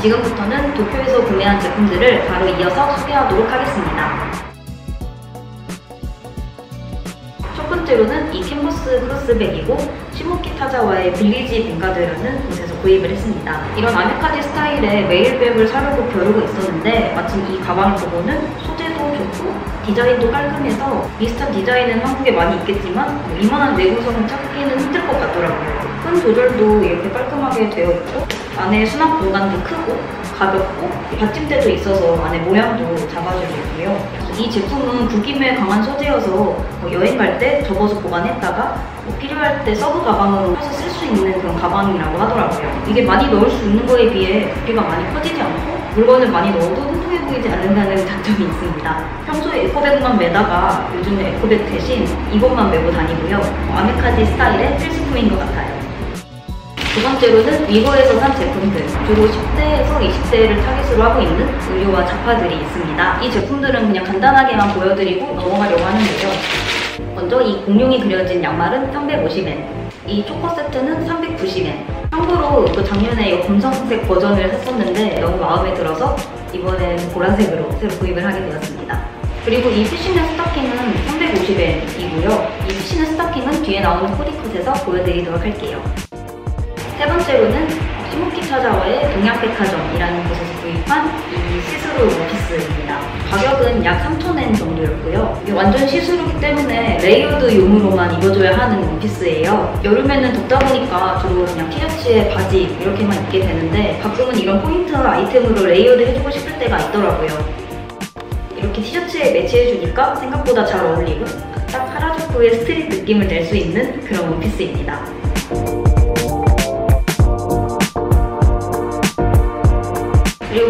지금부터는 도쿄에서 구매한 제품들을 바로 이어서 소개하도록 하겠습니다. 첫 번째로는 이 캔버스 크로스백이고 시모키 타자와의 빌리지 뱅가드라는 곳에서 구입을 했습니다. 이런 아메카지 스타일의 메일백을 사려고 벼르고 있었는데 마침 이 가방을 보고는 소재도 좋고 디자인도 깔끔해서 비슷한 디자인은 한국에 많이 있겠지만 뭐 이만한 내구성을 찾기는 힘들 것 같더라고요. 끈 조절도 이렇게 깔끔하게 되어 있고 안에 수납 공간도 크고 가볍고 받침대도 있어서 안에 모양도 잡아주고 있고요. 이 제품은 구김에 강한 소재여서 뭐 여행 갈 때 접어서 보관했다가 뭐 필요할 때 서브 가방으로 해서 쓸 수 있는 그런 가방이라고 하더라고요. 이게 많이 넣을 수 있는 거에 비해 부피가 많이 커지지 않고 물건을 많이 넣어도 뚱뚱해 보이지 않는다는 장점이 있습니다. 평소에 에코백만 매다가 요즘에 에코백 대신 이것만 메고 다니고요. 아메카지 스타일의 필수품인 것 같아요. 두 번째로는 위거에서 산 제품들 주로 10대에서 20대를 타깃으로 하고 있는 의류와 잡화들이 있습니다. 이 제품들은 그냥 간단하게만 보여드리고 넘어가려고 하는데요. 먼저 이 공룡이 그려진 양말은 350엔 이 초코 세트는 390엔 참고로 또 작년에 이 검정색 버전을 샀었는데 너무 마음에 들어서 이번엔 보라색으로 새로 구입을 하게 되었습니다. 그리고 이 피쉬넷 스타킹은 350엔이고요. 이 피쉬넷 스타킹은 뒤에 나오는 코디컷에서 보여드리도록 할게요. 세 번째로는 시모키 타자와의 동양백화점이라는 곳에서 구입한 이 시스루 원피스입니다. 가격은 약 3,000엔 정도였고요. 완전 시스루기 때문에 레이어드 용으로만 입어줘야 하는 원피스예요. 여름에는 덥다 보니까 주로 그냥 티셔츠에 바지 이렇게만 입게 되는데 가끔은 이런 포인트 아이템으로 레이어드 해주고 싶을 때가 있더라고요. 이렇게 티셔츠에 매치해주니까 생각보다 잘 어울리고 딱 하라주쿠의 스트릿 느낌을 낼 수 있는 그런 원피스입니다.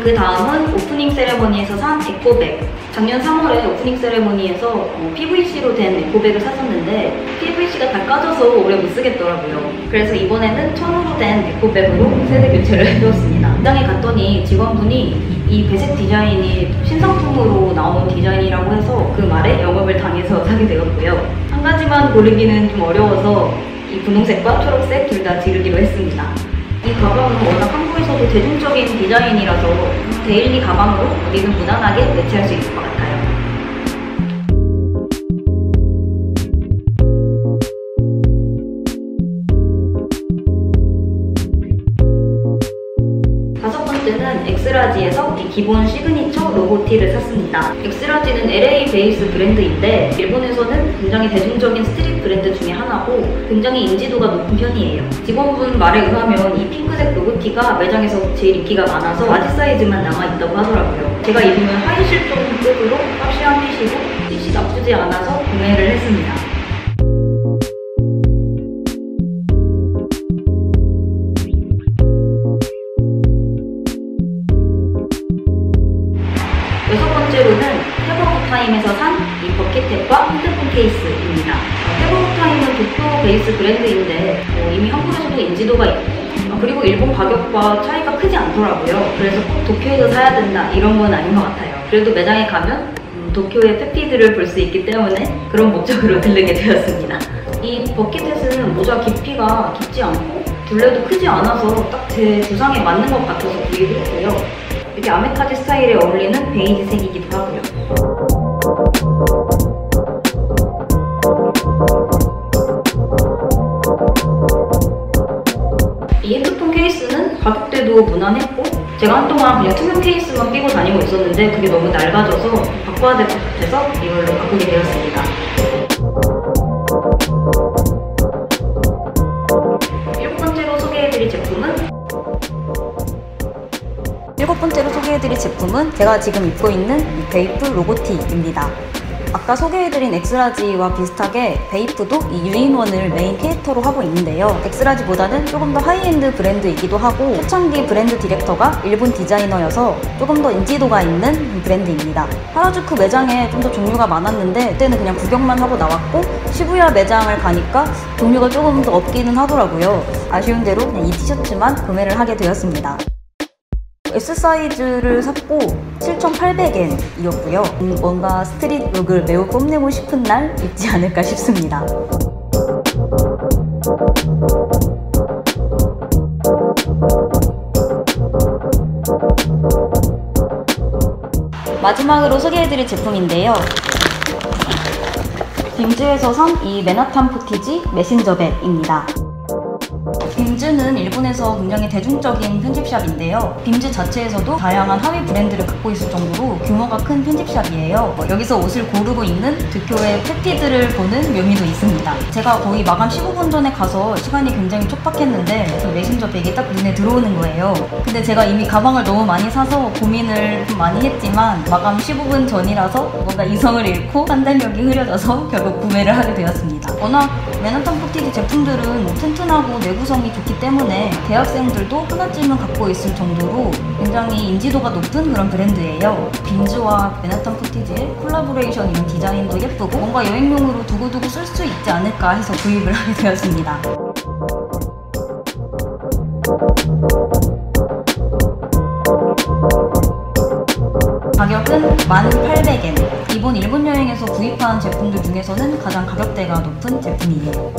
그 다음은 오프닝 세레머니에서 산 에코백. 작년 3월에 오프닝 세레머니에서 어, PVC로 된 에코백을 샀었는데 PVC가 다 까져서 오래 못 쓰겠더라고요. 그래서 이번에는 천으로 된 에코백으로 세대 교체를 해주었습니다. 공장에 갔더니 직원분이 이 배색 디자인이 신상품으로 나온 디자인이라고 해서 그 말에 영업을 당해서 사게 되었고요. 한 가지만 고르기는 좀 어려워서 이 분홍색과 초록색 둘 다 지르기로 했습니다. 이 가방은 워낙 한국에서도 대중적인 디자인이라서 데일리 가방으로 어디든 무난하게 매치할 수 있을 것 같아요. 기본 시그니처 로고티를 샀습니다. 엑스라지는 LA 베이스 브랜드인데 일본에서는 굉장히 대중적인 스트릿 브랜드 중에 하나고 굉장히 인지도가 높은 편이에요. 직원분 말에 의하면 이 핑크색 로고티가 매장에서 제일 인기가 많아서 바지 사이즈만 남아있다고 하더라고요. 제가 입으면 하이 실종급으로 값시한 핏이고 핏이 나쁘지 않아서 구매를 했습니다. 케이스입니다. 페버오타임은 도쿄 베이스 브랜드인데 어, 이미 한국에서도 인지도가 있고 어, 그리고 일본 가격과 차이가 크지 않더라고요. 그래서 꼭 도쿄에서 사야 된다 이런 건 아닌 것 같아요. 그래도 매장에 가면 음, 도쿄의 페피드를 볼 수 있기 때문에 그런 목적으로 들르게 되었습니다. 이 버킷햇은 모자 깊이가 깊지 않고 둘레도 크지 않아서 딱 제 두상에 맞는 것 같아서 구입을 했고요. 이렇게 아메카지 스타일에 어울리는 베이지색이기도 하고요. 가격대도 무난했고 제가 한동안 그냥 투명 케이스만 끼고 다니고 있었는데 그게 너무 낡아져서 바꿔야 될 것 같아서 이걸로 바꾸게 되었습니다. 일곱 번째로 소개해드릴 제품은 일곱 번째로 소개해드릴 제품은 제가 지금 입고 있는 이 베이프 로고티입니다. 아까 소개해드린 엑스라지와 비슷하게 베이프도 이 유인원을 메인 캐릭터로 하고 있는데요. 엑스라지보다는 조금 더 하이엔드 브랜드이기도 하고 초창기 브랜드 디렉터가 일본 디자이너여서 조금 더 인지도가 있는 브랜드입니다. 하라주쿠 매장에 좀 더 종류가 많았는데 그때는 그냥 구경만 하고 나왔고 시부야 매장을 가니까 종류가 조금 더 없기는 하더라고요. 아쉬운 대로 그냥 이 티셔츠만 구매를 하게 되었습니다. S 사이즈를 샀고 7,800엔이었고요. 음, 뭔가 스트릿 룩을 매우 뽐내고 싶은 날 입지 않을까 싶습니다. 마지막으로 소개해드릴 제품인데요. 빔즈에서 산 이 맨하탄 포티지 메신저 백입니다. 빔즈는 일본에서 굉장히 대중적인 편집샵인데요. 빔즈 자체에서도 다양한 하위 브랜드를 갖고 있을 정도로 규모가 큰 편집샵이에요. 뭐 여기서 옷을 고르고 있는 득표의 패티들을 보는 묘미도 있습니다. 제가 거의 마감 15분 전에 가서 시간이 굉장히 촉박했는데 그 메신저 백이 딱 눈에 들어오는 거예요. 근데 제가 이미 가방을 너무 많이 사서 고민을 좀 많이 했지만 마감 15분 전이라서 뭔가 이성을 잃고 판단력이 흐려져서 결국 구매를 하게 되었습니다. 워낙 맨하탄 포티지 제품들은 튼튼하고 내구성이 좋기 때문에 대학생들도 하나쯤은 갖고 있을 정도로 굉장히 인지도가 높은 그런 브랜드예요. 빈즈와 맨하탄 포티지의 콜라보레이션 이런 디자인도 예쁘고 뭔가 여행용으로 두고두고 쓸 수 있지 않을까 해서 구입을 하게 되었습니다. 1,800엔. 이번 일본 여행에서 구입한 제품들 중에서는 가장 가격대가 높은 제품이에요.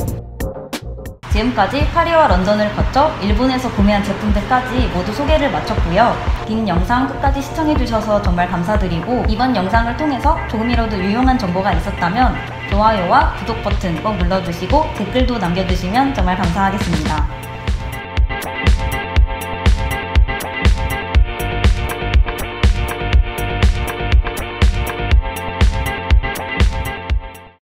지금까지 파리와 런던을 거쳐 일본에서 구매한 제품들까지 모두 소개를 마쳤고요. 긴 영상 끝까지 시청해주셔서 정말 감사드리고 이번 영상을 통해서 조금이라도 유용한 정보가 있었다면 좋아요와 구독 버튼 꼭 눌러주시고 댓글도 남겨주시면 정말 감사하겠습니다.